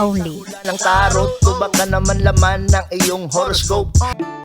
only. ng tarot, tubak ka naman laman ng iyong horoscope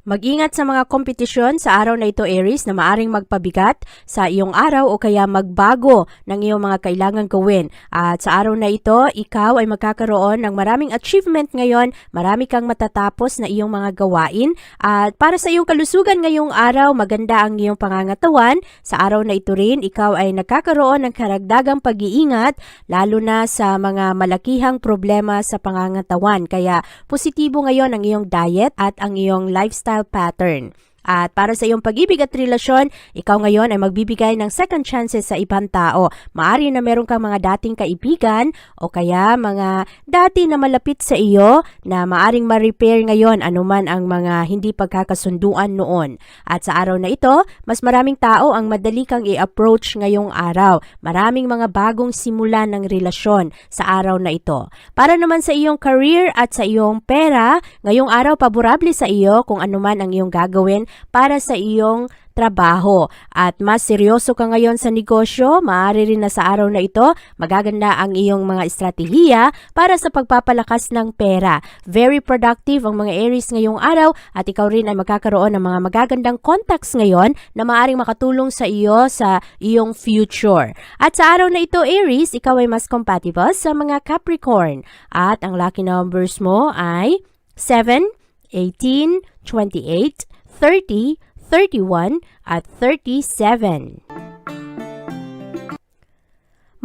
Mag-ingat sa mga kompetisyon sa araw na ito Aries na maaring magpabigat sa iyong araw o kaya magbago ng iyong mga kailangang gawin. At sa araw na ito, ikaw ay magkakaroon ng maraming achievement ngayon, marami kang matatapos na iyong mga gawain. At para sa iyong kalusugan ngayong araw, maganda ang iyong pangangatawan. Sa araw na ito rin, ikaw ay nagkakaroon ng karagdagang pag-iingat, lalo na sa mga malakihang problema sa pangangatawan. Kaya positibo ngayon ang iyong diet at ang iyong lifestyle pattern. At para sa iyong pag-ibig at relasyon, ikaw ngayon ay magbibigay ng second chances sa ibang tao. Maari na meron kang mga dating kaibigan o kaya mga dati na malapit sa iyo na maaring ma-repair ngayon anuman ang mga hindi pagkakasunduan noon. At sa araw na ito, mas maraming tao ang madali kang i-approach ngayong araw. Maraming mga bagong simula ng relasyon sa araw na ito. Para naman sa iyong career at sa iyong pera, ngayong araw paborable sa iyo kung anuman ang iyong gagawin para sa iyong trabaho. At mas seryoso ka ngayon sa negosyo, maaari rin na sa araw na ito, magaganda ang iyong mga estratehiya para sa pagpapalakas ng pera. Very productive ang mga Aries ngayong araw at ikaw rin ay magkakaroon ng mga magagandang contacts ngayon na maaaring makatulong sa iyo sa iyong future. At sa araw na ito, Aries, ikaw ay mas compatible sa mga Capricorn. At ang lucky numbers mo ay 7, 18, 28, 30, 31, at 37.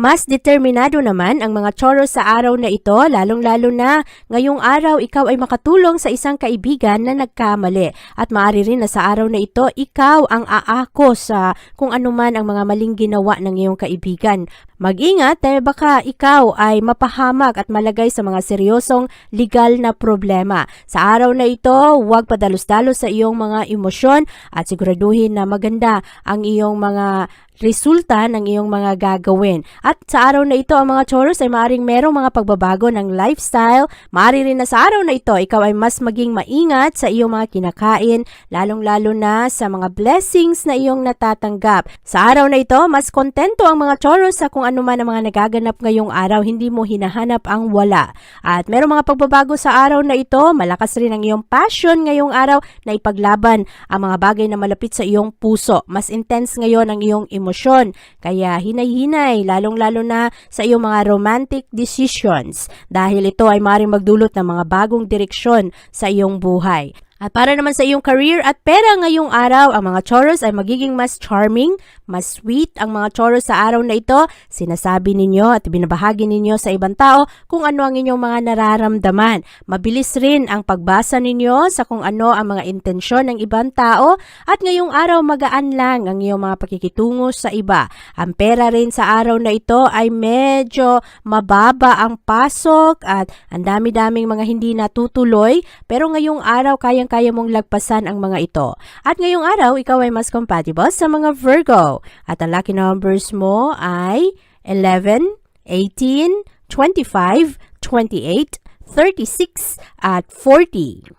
Mas determinado naman ang mga Taurus sa araw na ito, lalong-lalo na ngayong araw ikaw ay makatulong sa isang kaibigan na nagkamali. At maaari rin na sa araw na ito, ikaw ang aako sa kung anuman ang mga maling ginawa ng iyong kaibigan. Mag-ingat dahil baka ikaw ay mapahamak at malagay sa mga seryosong legal na problema. Sa araw na ito, huwag padalos-dalos sa iyong mga emosyon at siguraduhin na maganda ang iyong mga resulta ng iyong mga gagawin. At sa araw na ito, ang mga Taurus ay maaaring merong mga pagbabago ng lifestyle. Maaari rin na sa araw na ito, ikaw ay mas maging maingat sa iyong mga kinakain, lalong-lalo na sa mga blessings na iyong natatanggap. Sa araw na ito, mas kontento ang mga Taurus sa kung ano man ang mga nagaganap ngayong araw, hindi mo hinahanap ang wala. At merong mga pagbabago sa araw na ito, malakas rin ang iyong passion ngayong araw na ipaglaban ang mga bagay na malapit sa iyong puso. Mas intense ngayon ang iyong emosyon. Kaya hinay-hinay, lalong-lalo na sa iyong mga romantic decisions dahil ito ay maaaring magdulot ng mga bagong direksyon sa iyong buhay. At para naman sa iyong career at pera ngayong araw, ang mga Taurus ay magiging mas charming, mas sweet ang mga Taurus sa araw na ito. Sinasabi ninyo at binabahagi ninyo sa ibang tao kung ano ang inyong mga nararamdaman. Mabilis rin ang pagbasa ninyo sa kung ano ang mga intensyon ng ibang tao at ngayong araw magaan lang ang iyong mga pakikitungo sa iba. Ang pera rin sa araw na ito ay medyo mababa ang pasok at ang dami-daming mga hindi natutuloy pero ngayong araw kayang kaya mong lagpasan ang mga ito. At ngayong araw, ikaw ay mas compatible sa mga Virgo. At ang lucky numbers mo ay 11, 18, 25, 28, 36, at 40.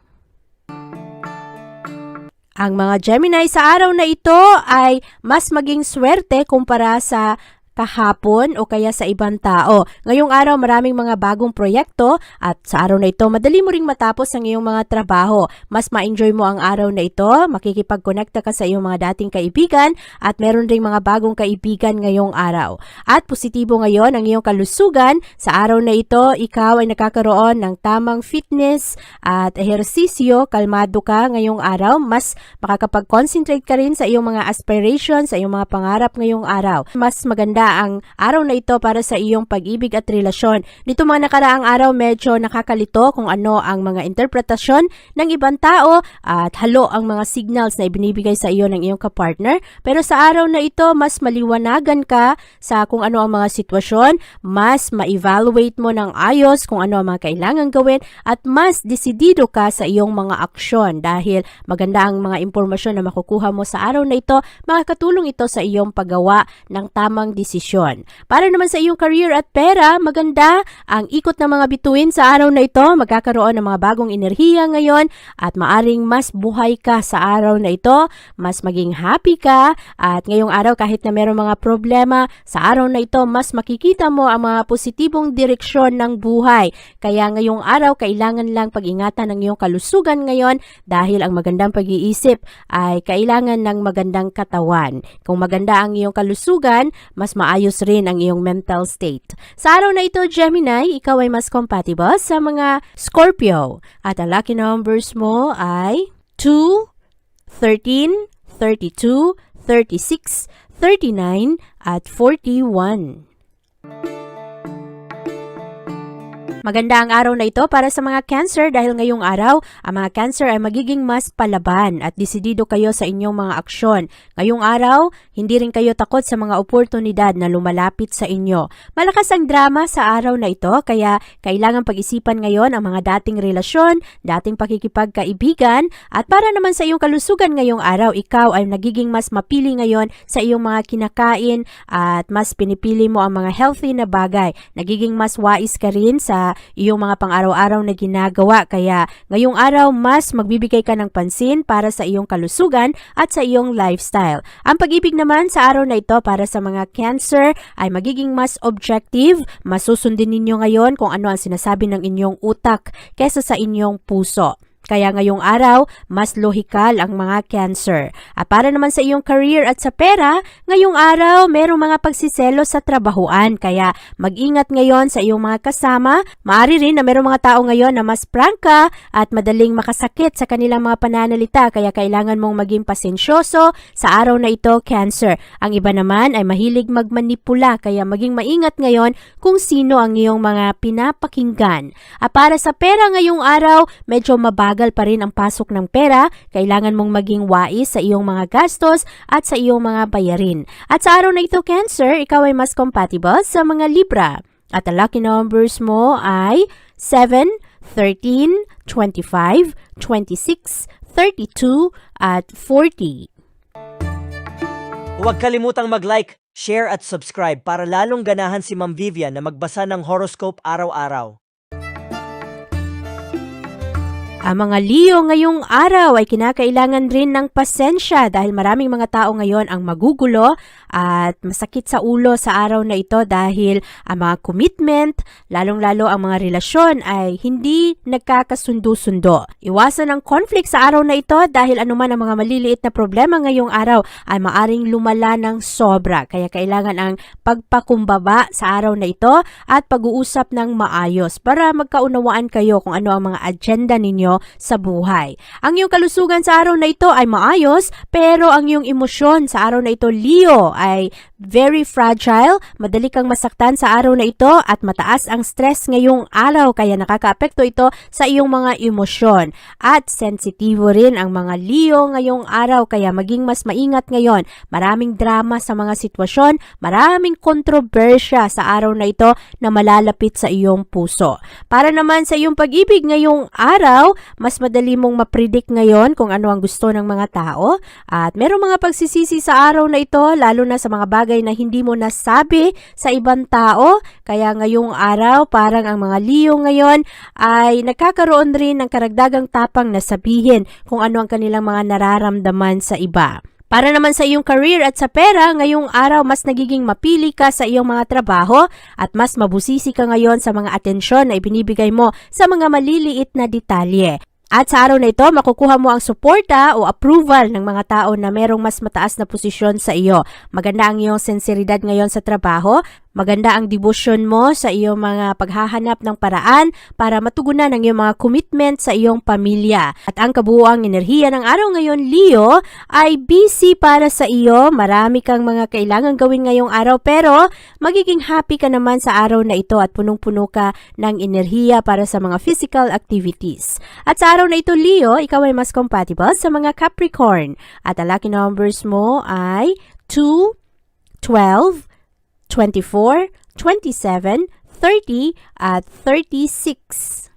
Ang mga Gemini sa araw na ito ay mas maging swerte kumpara sa kahapon o kaya sa ibang tao. Ngayong araw maraming mga bagong proyekto at sa araw na ito madali mo ring matapos ang iyong mga trabaho. Mas ma-enjoy mo ang araw na ito, makikipag-connecta ka sa iyong mga dating kaibigan at meron ring mga bagong kaibigan ngayong araw. At positibo ngayon ang iyong kalusugan. Sa araw na ito, ikaw ay nakakaroon ng tamang fitness at ehersisyo, kalmado ka ngayong araw, mas makakapag-concentrate ka rin sa iyong mga aspirations, sa iyong mga pangarap ngayong araw. Mas maganda ang araw na ito para sa iyong pag-ibig at relasyon. Nito mga nakaraang araw, medyo nakakalito kung ano ang mga interpretasyon ng ibang tao at halo ang mga signals na ibinibigay sa iyo ng iyong kapartner. Pero sa araw na ito, mas maliwanagan ka sa kung ano ang mga sitwasyon, mas ma-evaluate mo ng ayos kung ano ang mga kailangan gawin at mas desidido ka sa iyong mga aksyon dahil maganda ang mga impormasyon na makukuha mo sa araw na ito, makakatulong ito sa iyong paggawa ng tamang desisyon. Para naman sa iyong career at pera, maganda ang ikot ng mga bituin sa araw na ito, magkakaroon ng mga bagong enerhiya ngayon at maaring mas buhay ka sa araw na ito, mas maging happy ka at ngayong araw kahit na mayroong mga problema, sa araw na ito mas makikita mo ang mga positibong direksyon ng buhay. Kaya ngayong araw kailangan lang pag-ingatan ng iyong kalusugan ngayon dahil ang magandang pag-iisip ay kailangan ng magandang katawan. Kung maganda ang iyong kalusugan, mas maayos rin ang iyong mental state. Sa araw na ito, Gemini, ikaw ay mas compatible sa mga Scorpio. At ang lucky numbers mo ay 2, 13, 32, 36, 39, at 41. Maganda ang araw na ito para sa mga cancer dahil ngayong araw, ang mga cancer ay magiging mas palaban at desidido kayo sa inyong mga aksyon. Ngayong araw, hindi rin kayo takot sa mga oportunidad na lumalapit sa inyo. Malakas ang drama sa araw na ito kaya kailangan pag-isipan ngayon ang mga dating relasyon, dating pakikipagkaibigan at para naman sa iyong kalusugan ngayong araw, ikaw ay nagiging mas mapili ngayon sa iyong mga kinakain at mas pinipili mo ang mga healthy na bagay. Nagiging mas wais ka rin sa iyong mga pang-araw-araw na ginagawa. Kaya ngayong araw, mas magbibigay ka ng pansin para sa iyong kalusugan at sa iyong lifestyle. Ang pag-ibig naman sa araw na ito para sa mga cancer ay magiging mas objective. Masusundin ninyo ngayon kung ano ang sinasabi ng inyong utak kesa sa inyong puso. Kaya ngayong araw, mas lohikal ang mga cancer. At para naman sa iyong career at sa pera, ngayong araw, merong mga pagsiselo sa trabahuan. Kaya mag-ingat ngayon sa iyong mga kasama. Maari rin na merong mga tao ngayon na mas prangka at madaling makasakit sa kanilang mga pananalita. Kaya kailangan mong maging pasensyoso sa araw na ito, cancer. Ang iba naman ay mahilig magmanipula. Kaya maging maingat ngayon kung sino ang iyong mga pinapakinggan. At para sa pera ngayong araw, medyo mabagal pa rin ang pasok ng pera, kailangan mong maging wais sa iyong mga gastos at sa iyong mga bayarin. At sa araw na ito, Cancer, ikaw ay mas compatible sa mga Libra. At ang lucky numbers mo ay 7, 13, 25, 26, 32, at 40. Huwag kalimutang mag-like, share at subscribe para lalong ganahan si Ma'am Vivian na magbasa ng horoscope araw-araw. Ang mga Leo ngayong araw ay kinakailangan rin ng pasensya dahil maraming mga tao ngayon ang magugulo at masakit sa ulo sa araw na ito dahil ang mga commitment, lalong-lalo ang mga relasyon ay hindi nagkakasundo-sundo. Iwasan ang conflict sa araw na ito dahil anuman ang mga maliliit na problema ngayong araw ay maaring lumala ng sobra. Kaya kailangan ang pagpakumbaba sa araw na ito at pag-uusap ng maayos para magkaunawaan kayo kung ano ang mga agenda ninyo sa buhay. Ang iyong kalusugan sa araw na ito ay maayos, pero ang iyong emosyon sa araw na ito, Leo, ay very fragile, madali kang masaktan sa araw na ito at mataas ang stress ngayong araw kaya nakakaapekto ito sa iyong mga emosyon. At sensitibo rin ang mga Leo ngayong araw kaya maging mas maingat ngayon. Maraming drama sa mga sitwasyon, maraming kontrobersya sa araw na ito na malalapit sa iyong puso. Para naman sa iyong pag-ibig ngayong araw, mas madali mong mapredict ngayon kung ano ang gusto ng mga tao at merong mga pagsisisi sa araw na ito lalo na sa mga bagay na hindi mo nasabi sa ibang tao. Kaya ngayong araw, parang ang mga Leo ngayon ay nagkakaroon rin ng karagdagang tapang na sabihin kung ano ang kanilang mga nararamdaman sa iba. Para naman sa iyong career at sa pera, ngayong araw mas nagiging mapili ka sa iyong mga trabaho at mas mabusisi ka ngayon sa mga atensyon na ibinibigay mo sa mga maliliit na detalye. At sa araw na ito, makukuha mo ang suporta o approval ng mga tao na merong mas mataas na posisyon sa iyo. Maganda ang iyong sinseridad ngayon sa trabaho, maganda ang devotion mo sa iyong mga paghahanap ng paraan para matugunan ang iyong mga commitment sa iyong pamilya. At ang kabuuang enerhiya ng araw ngayon, Leo, ay busy para sa iyo. Marami kang mga kailangan gawin ngayong araw pero magiging happy ka naman sa araw na ito at punong-puno ka ng enerhiya para sa mga physical activities. At sa araw na ito, Leo, ikaw ay mas compatible sa mga Capricorn. At ang lucky numbers mo ay 2, 12, 24, 27, 30, at 36.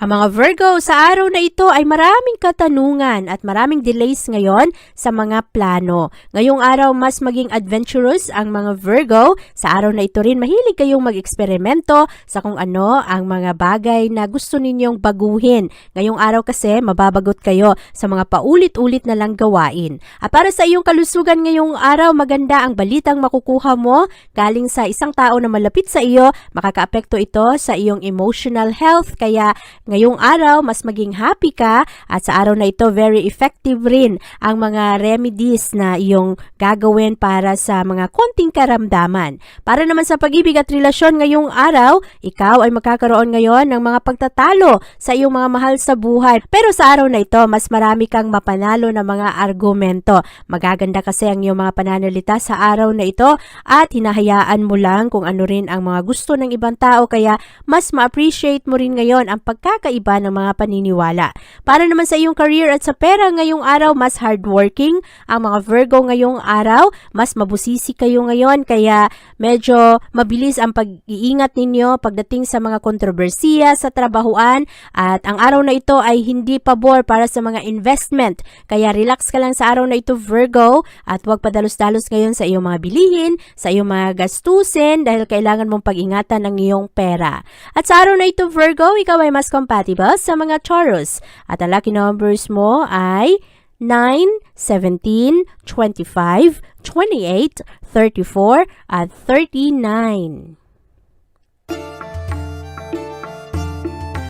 Ang mga Virgo sa araw na ito ay maraming katanungan at maraming delays ngayon sa mga plano. Ngayong araw mas maging adventurous ang mga Virgo. Sa araw na ito rin mahilig kayong mag-eksperimento sa kung ano ang mga bagay na gusto ninyong baguhin. Ngayong araw kasi mababagot kayo sa mga paulit-ulit na lang gawain. At para sa iyong kalusugan ngayong araw, maganda ang balitang makukuha mo galing sa isang tao na malapit sa iyo. Makakaapekto ito sa iyong emotional health kaya ngayong araw, mas maging happy ka at sa araw na ito, very effective rin ang mga remedies na iyong gagawin para sa mga konting karamdaman. Para naman sa pag-ibig at relasyon ngayong araw, ikaw ay magkakaroon ngayon ng mga pagtatalo sa iyong mga mahal sa buhay. Pero sa araw na ito, mas marami kang mapanalo na mga argumento. Magaganda kasi ang iyong mga pananalita sa araw na ito at hinahayaan mo lang kung ano rin ang mga gusto ng ibang tao kaya mas ma-appreciate mo rin ngayon ang pagkakaiba ng mga paniniwala. Para naman sa iyong career at sa pera ngayong araw, mas hardworking ang mga Virgo ngayong araw, mas mabusisi kayo ngayon kaya medyo mabilis ang pag-iingat ninyo pagdating sa mga kontrobersiya sa trabahuan at ang araw na ito ay hindi pabor para sa mga investment. Kaya relax ka lang sa araw na ito Virgo at huwag padalos-dalos ngayon sa iyong mga bilihin, sa iyong mga gastusin dahil kailangan mong pag-ingatan ang iyong pera. At sa araw na ito Virgo, ikaw ay mas compatible sa mga Taurus. At ang lucky numbers mo ay 9, 17, 25, 28, 34, at 39.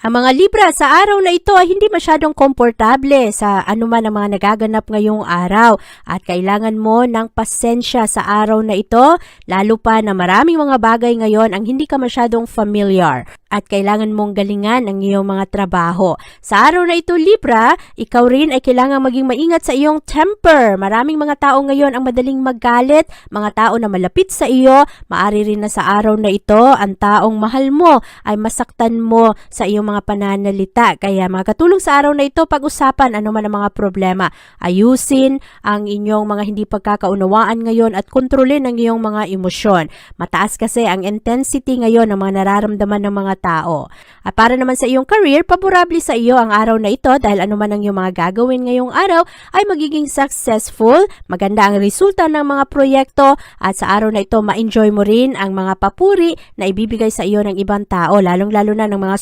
Ang mga Libra sa araw na ito ay hindi masyadong komportable sa anuman ang mga nagaganap ngayong araw at kailangan mo ng pasensya sa araw na ito lalo pa na maraming mga bagay ngayon ang hindi ka masyadong familiar at kailangan mong galingan ang iyong mga trabaho. Sa araw na ito Libra, ikaw rin ay kailangan maging maingat sa iyong temper. Maraming mga tao ngayon ang madaling magalit, mga tao na malapit sa iyo, maari rin na sa araw na ito ang taong mahal mo ay masaktan mo sa iyong mga pananalita. Kaya mga katulong sa araw na ito, pag-usapan ano man ang mga problema. Ayusin ang inyong mga hindi pagkakaunawaan ngayon at kontrolin ang iyong mga emosyon. Mataas kasi ang intensity ngayon ng mga nararamdaman ng mga tao. At para naman sa iyong career, paborable sa iyo ang araw na ito dahil ano man ang iyong mga gagawin ngayong araw ay magiging successful, maganda ang resulta ng mga proyekto at sa araw na ito ma-enjoy mo rin ang mga papuri na ibibigay sa iyo ng ibang tao, lalong-lalo na ng mga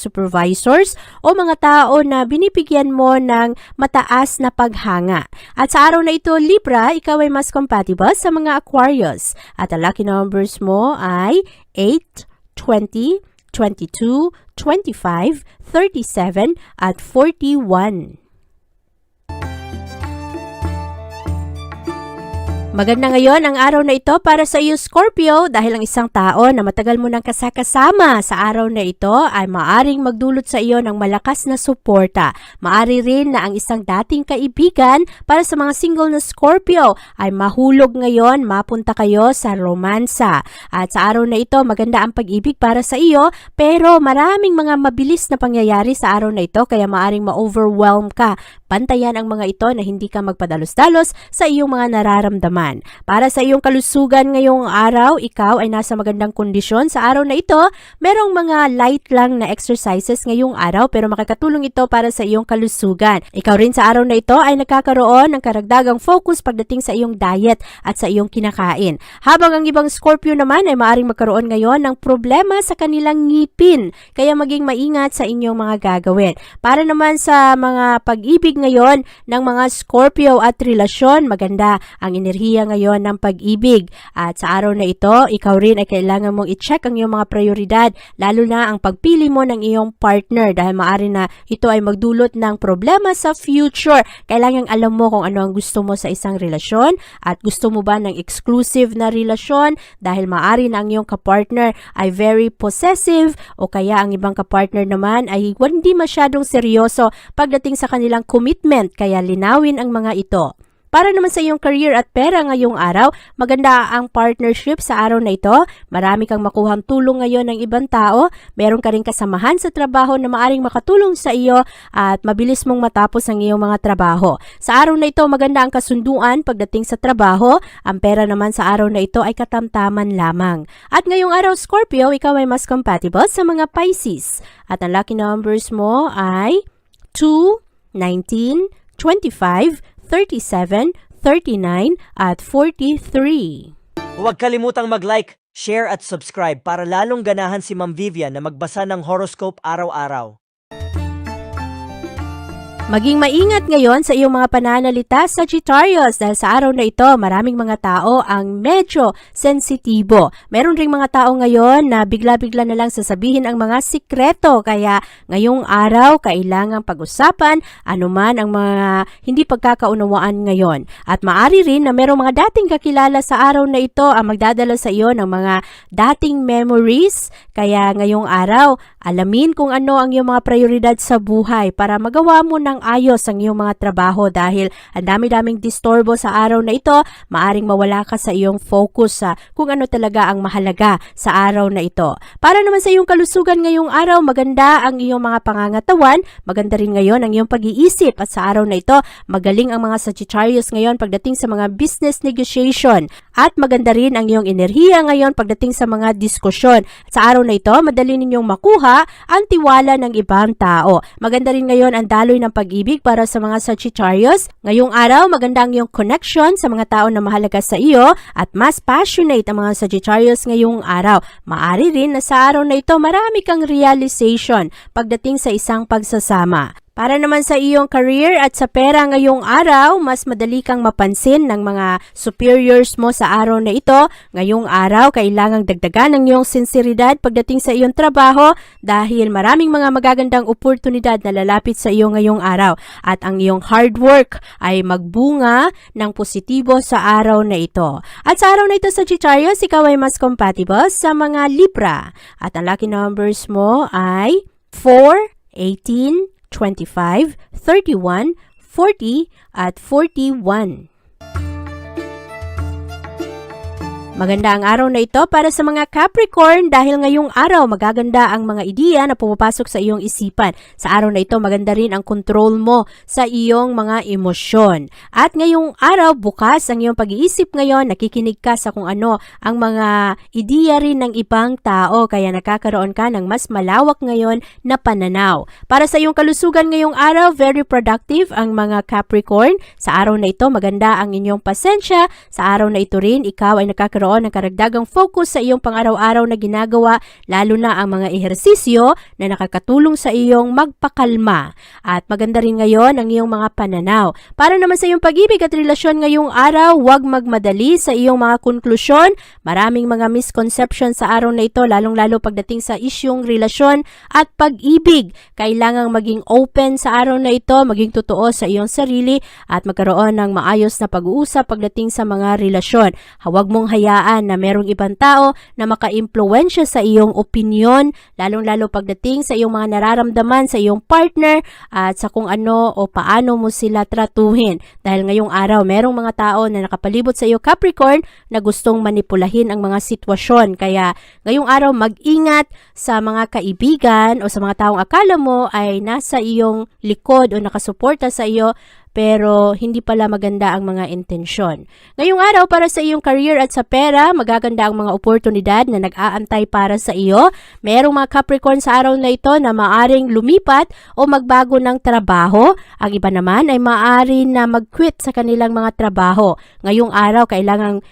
supervisors o mga tao na binibigyan mo ng mataas na paghanga. At sa araw na ito, Libra, ikaw ay mas compatible sa mga Aquarius. At ang lucky numbers mo ay 8, 20, 22, 25, 37, at 41. Maganda ngayon ang araw na ito para sa iyo Scorpio dahil ang isang tao na matagal mo nang kasakasama sa araw na ito ay maaring magdulot sa iyo ng malakas na suporta. Maari rin na ang isang dating kaibigan para sa mga single na Scorpio ay mahulog ngayon, mapunta kayo sa romansa. At sa araw na ito maganda ang pag-ibig para sa iyo pero maraming mga mabilis na pangyayari sa araw na ito kaya maaring ma-overwhelm ka. Bantayan ang mga ito na hindi ka magpadalos-dalos sa iyong mga nararamdaman. Para sa iyong kalusugan ngayong araw, ikaw ay nasa magandang kondisyon sa araw na ito. Merong mga light lang na exercises ngayong araw pero makakatulong ito para sa iyong kalusugan. Ikaw rin sa araw na ito ay nagkakaroon ng karagdagang focus pagdating sa iyong diet at sa iyong kinakain. Habang ang ibang Scorpio naman ay maaring magkaroon ngayon ng problema sa kanilang ngipin. Kaya maging maingat sa inyong mga gagawin. Para naman sa mga pag-ibig ngayon ng mga Scorpio at relasyon. Maganda ang enerhiya ngayon ng pag-ibig. At sa araw na ito, ikaw rin ay kailangan mong i-check ang iyong mga prioridad, lalo na ang pagpili mo ng iyong partner dahil maaari na ito ay magdulot ng problema sa future. Kailangan alam mo kung ano ang gusto mo sa isang relasyon at gusto mo ba ng exclusive na relasyon dahil maaari na ang iyong kapartner ay very possessive o kaya ang ibang kapartner naman ay hindi masyadong seryoso pagdating sa kanilang commitment kaya linawin ang mga ito. Para naman sa iyong career at pera ngayong araw, maganda ang partnership sa araw na ito. Marami kang makuhang tulong ngayon ng ibang tao. Meron ka rin kasamahan sa trabaho na maaring makatulong sa iyo at mabilis mong matapos ang iyong mga trabaho. Sa araw na ito, maganda ang kasunduan pagdating sa trabaho. Ang pera naman sa araw na ito ay katamtaman lamang. At ngayong araw, Scorpio, ikaw ay mas compatible sa mga Pisces. At ang lucky numbers mo ay 2, 19, 25, 37, 39, at 43. Huwag kalimutang mag-like, share at subscribe para lalong ganahan si Ma'am Vivian na magbasa ng horoscope araw-araw. Maging maingat ngayon sa iyong mga pananalita Sagittarius dahil sa araw na ito maraming mga tao ang medyo sensitibo. Meron ring mga tao ngayon na bigla-bigla na lang sasabihin ang mga sikreto kaya ngayong araw kailangang pag-usapan anuman ang mga hindi pagkakaunawaan ngayon. At maari rin na merong mga dating kakilala sa araw na ito ang magdadala sa iyo ng mga dating memories kaya ngayong araw alamin kung ano ang iyong mga prioridad sa buhay para magawa mo ng ayos ang iyong mga trabaho dahil ang dami-daming disturbo sa araw na ito, maaring mawala ka sa iyong focus sa kung ano talaga ang mahalaga sa araw na ito. Para naman sa iyong kalusugan ngayong araw, maganda ang iyong mga pangangatawan, maganda rin ngayon ang iyong pag-iisip at sa araw na ito, magaling ang mga Sagittarius ngayon pagdating sa mga business negotiation at maganda rin ang iyong enerhiya ngayon pagdating sa mga diskusyon. Sa araw na ito, madali ninyong makuha ang tiwala ng ibang tao. Maganda rin ngayon ang daloy ng pag-ibig para sa mga Sagittarius. Ngayong araw, maganda ang iyong connection sa mga tao na mahalaga sa iyo at mas passionate ang mga Sagittarius ngayong araw. Maari rin na sa araw na ito, marami kang realization pagdating sa isang pagsasama. Para naman sa iyong career at sa pera ngayong araw, mas madali kang mapansin ng mga superiors mo sa araw na ito. Ngayong araw, kailangang dagdagan ang iyong sinseridad pagdating sa iyong trabaho dahil maraming mga magagandang oportunidad na lalapit sa iyo ngayong araw. At ang iyong hard work ay magbunga ng positibo sa araw na ito. At sa araw na ito, Sagittarius, ikaw ay mas compatible sa mga Libra. At ang lucky numbers mo ay 4, 18, 25, 31, 40, at 41. Maganda ang araw na ito para sa mga Capricorn dahil ngayong araw magaganda ang mga ideya na pumapasok sa iyong isipan. Sa araw na ito maganda rin ang control mo sa iyong mga emosyon. At ngayong araw bukas ang iyong pag-iisip ngayon, nakikinig ka sa kung ano ang mga ideya rin ng ibang tao kaya nakakaroon ka ng mas malawak ngayon na pananaw. Para sa iyong kalusugan ngayong araw, very productive ang mga Capricorn. Sa araw na ito maganda ang inyong pasensya. Sa araw na ito rin ikaw ay nakakaroon ng karagdagang focus sa iyong pang-araw-araw na ginagawa, lalo na ang mga ehersisyo na nakakatulong sa iyong magpakalma. At maganda rin ngayon ang iyong mga pananaw. Para naman sa iyong pag-ibig at relasyon ngayong araw, huwag magmadali sa iyong mga konklusyon. Maraming mga misconception sa araw na ito, lalong-lalo pagdating sa isyong relasyon at pag-ibig. Kailangang maging open sa araw na ito, maging totoo sa iyong sarili at magkaroon ng maayos na pag-uusap pagdating sa mga relasyon. Huwag mong hayaan na merong ibang tao na maka-impluensya sa iyong opinion, lalong-lalo pagdating sa iyong mga nararamdaman sa iyong partner at sa kung ano o paano mo sila tratuhin. Dahil ngayong araw, merong mga tao na nakapalibot sa iyo Capricorn na gustong manipulahin ang mga sitwasyon. Kaya ngayong araw, mag-ingat sa mga kaibigan o sa mga taong akala mo ay nasa iyong likod o nakasuporta sa iyo pero hindi pala maganda ang mga intensyon. Ngayong araw para sa iyong career at sa pera, magaganda ang mga oportunidad na nag-aantay para sa iyo. Merong mga Capricorn sa araw na ito na maaring lumipat o magbago ng trabaho. Ang iba naman ay maaari na mag-quit sa kanilang mga trabaho. Ngayong araw, kailangang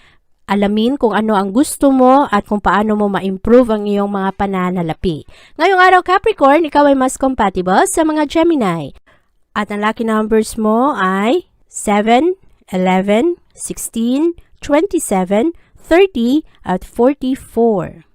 alamin kung ano ang gusto mo at kung paano mo ma-improve ang iyong mga pananalapi. Ngayong araw Capricorn, ikaw ay mas compatible sa mga Gemini. At ang lucky numbers mo ay 7, 11, 16, 27, 30, at 44.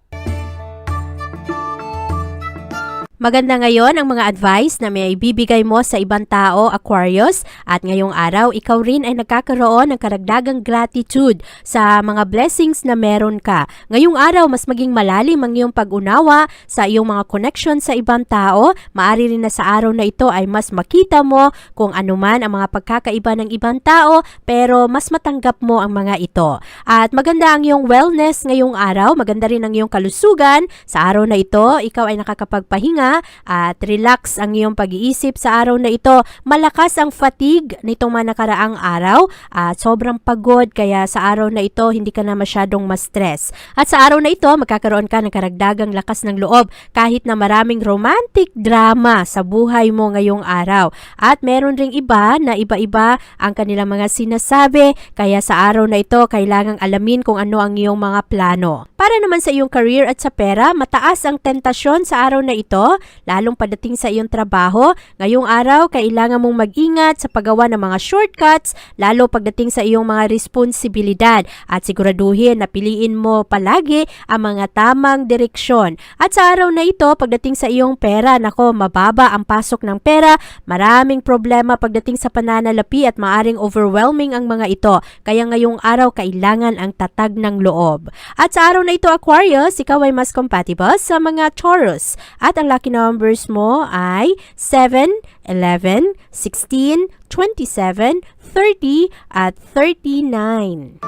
Maganda ngayon ang mga advice na may ibibigay mo sa ibang tao, Aquarius, at ngayong araw, ikaw rin ay nagkakaroon ng karagdagang gratitude sa mga blessings na meron ka. Ngayong araw, mas maging malalim ang iyong pag-unawa sa iyong mga connection sa ibang tao. Maari rin na sa araw na ito ay mas makita mo kung ano man ang mga pagkakaiba ng ibang tao, pero mas matanggap mo ang mga ito. At maganda ang iyong wellness ngayong araw, maganda rin ang iyong kalusugan. Sa araw na ito, ikaw ay nakakapagpahinga at relax ang iyong pag-iisip sa araw na ito. Malakas ang fatigue nitong mga nakaraang araw at sobrang pagod kaya sa araw na ito hindi ka na masyadong ma-stress. At sa araw na ito, magkakaroon ka ng karagdagang lakas ng loob kahit na maraming romantic drama sa buhay mo ngayong araw. At meron ring iba na iba-iba ang kanilang mga sinasabi kaya sa araw na ito kailangang alamin kung ano ang iyong mga plano. Para naman sa iyong career at sa pera, mataas ang tentasyon sa araw na ito, lalong padating sa iyong trabaho. Ngayong araw, kailangan mong mag-ingat sa paggawa ng mga shortcuts, lalo pagdating sa iyong mga responsibilidad at siguraduhin na piliin mo palagi ang mga tamang direksyon. At sa araw na ito, pagdating sa iyong pera, nako, mababa ang pasok ng pera, maraming problema pagdating sa pananalapi at maaring overwhelming ang mga ito. Kaya ngayong araw, kailangan ang tatag ng loob. At sa araw na ito, Aquarius, ikaw ay mas compatible sa mga Taurus. At ang lucky numbers mo ay 7, 11, 16, 27, 30, at 39.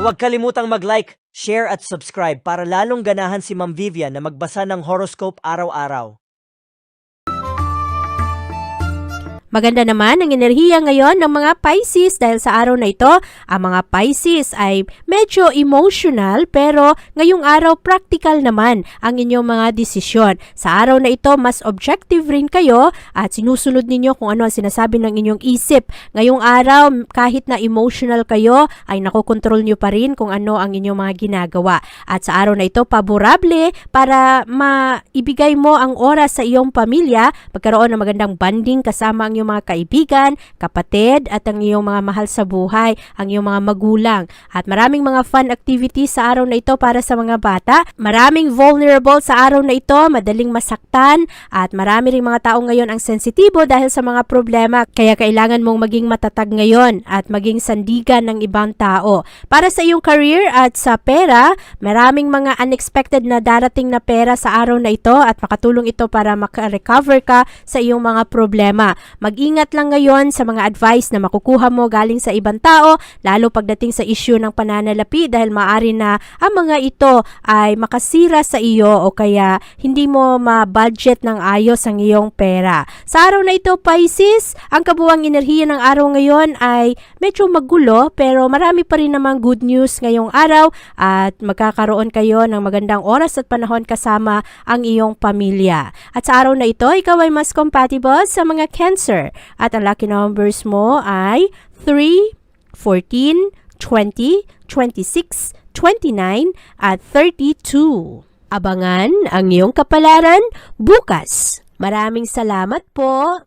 Huwag kalimutang mag-like, share at subscribe para lalong ganahan si Ma'am Vivian na magbasa ng horoscope araw-araw. Maganda naman ang enerhiya ngayon ng mga Pisces dahil sa araw na ito, ang mga Pisces ay medyo emotional pero ngayong araw practical naman ang inyong mga desisyon. Sa araw na ito, mas objective rin kayo at sinusunod ninyo kung ano ang sinasabi ng inyong isip. Ngayong araw, kahit na emotional kayo, ay nakokontrol nyo pa rin kung ano ang inyong mga ginagawa. At sa araw na ito, paborable para maibigay mo ang oras sa iyong pamilya, magkaroon ng magandang banding kasama ang iyong mga kaibigan, kapatid, at ang iyong mga mahal sa buhay, ang iyong mga magulang. At maraming mga fun activities sa araw na ito para sa mga bata. Maraming vulnerable sa araw na ito, madaling masaktan, at marami ring mga tao ngayon ang sensitibo dahil sa mga problema. Kaya kailangan mong maging matatag ngayon at maging sandigan ng ibang tao. Para sa iyong career at sa pera, maraming mga unexpected na darating na pera sa araw na ito at makatulong ito para maka-recover ka sa iyong mga problema. Mag-ingat lang ngayon sa mga advice na makukuha mo galing sa ibang tao, lalo pagdating sa issue ng pananalapi dahil maari na ang mga ito ay makasira sa iyo o kaya hindi mo ma-budget ng ayos ang iyong pera. Sa araw na ito, Pisces, ang kabuwang enerhiya ng araw ngayon ay medyo magulo pero marami pa rin namang good news ngayong araw at magkakaroon kayo ng magandang oras at panahon kasama ang iyong pamilya. At sa araw na ito, ikaw ay mas compatible sa mga Cancer at ang lucky numbers mo ay 3, 14, 20, 26, 29 at 32. Abangan ang iyong kapalaran bukas. Maraming salamat po.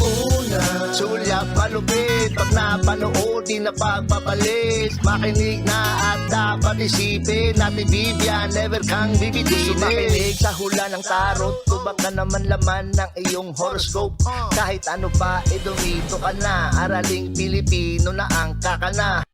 Una Sulyap malupit Pag napanood, di na pagpapalit Makinig na at dapat isipin Ate Vivian, never kang bibitinin Makinig sa hula ng tarot Tubak na naman laman ng iyong horoscope. Kahit ano pa, eh dumito ka na. Araling Pilipino na ang kakana